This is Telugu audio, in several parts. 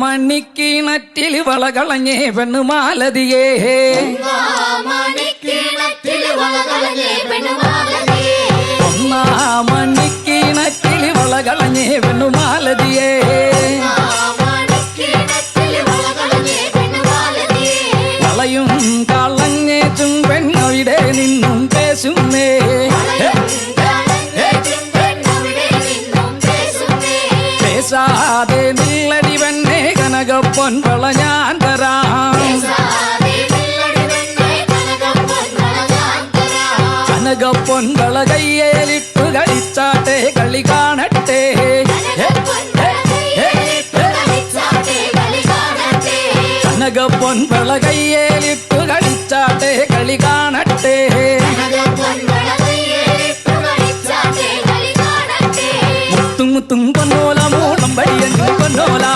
മണിക്കിണറ്റിൽ വളകളഞ്ഞേ പെണ്ണു മാലതിയേ മണിക്കിണറ്റിൽ വളകളഞ്ഞേ പെണ്ണു മാലതിയേ മണിക്കിണറ്റിൽ വളകളഞ്ഞേ പെണ്ണു മാലതിയേ വളയും കളങ്ങ பொன்பழஞாந்தராம் கனக பொன்பழகையேலிட்டு கழிச்சாட்டே களி காணட்டே கனக பொன்பழகையேலிட்டு கழிச்சாட்டே களி காணட்டே முத்து முத்தும் பொன்னோலா மூலம் பையன் பொன்னோலா.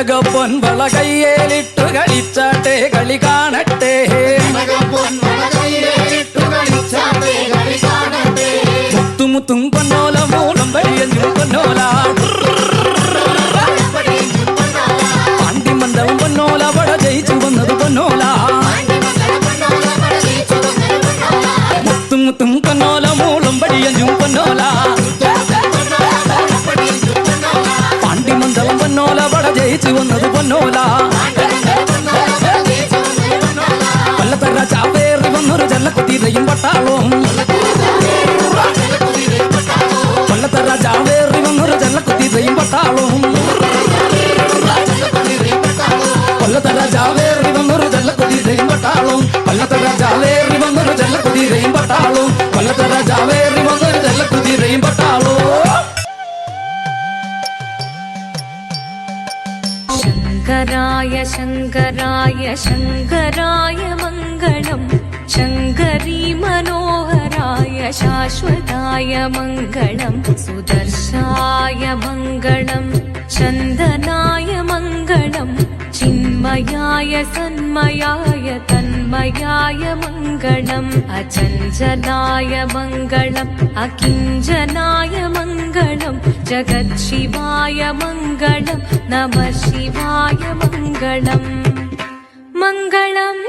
കനക പൊൻവള കയ്യേലിട്ടു കളിച്ചാട്ടെ കളി കാണട്ടെ മുത്തുമുത്തും പൊന്നോല മൂളം വഴിയഞ്ഞു പൊന്നോല പാണ്ടി മന്ദവും പൊന്നോല വട ജയിച്ചു വന്നത് പൊന്നോല മുത്തും മുത്തും പൊന്നോല മൂളം വഴിയഞ്ഞു పట్టాలో. పళ్ళత రాజావేరి వందరు జల్లకు తీదయం పట్టాలో. పళ్ళత రాజావేరి వందరు జల్లకు తీదయం పట్టాలో. పళ్ళత రాజావేరి వందరు జల్లకు తీదయం పట్టాలో. పళ్ళత రాజావేరి వందరు జల్లకు తీదయం పట్టాలో. శంకరాయ శంకరాయ శంకరాయ మంగళం. शङ्करी मनोहराय शाश्वताय मङ्गलम् सुदर्शाय मङ्गलम् चन्दनाय मङ्गलम् चिन्मयाय सन्मयाय तन्मयाय मङ्गलम् अचञ्चलाय मङ्गलम् अकिञ्चनाय मङ्गलम् जगत्शिवाय मङ्गलम् नमः शिवाय मङ्गलम्। मङ्गलम्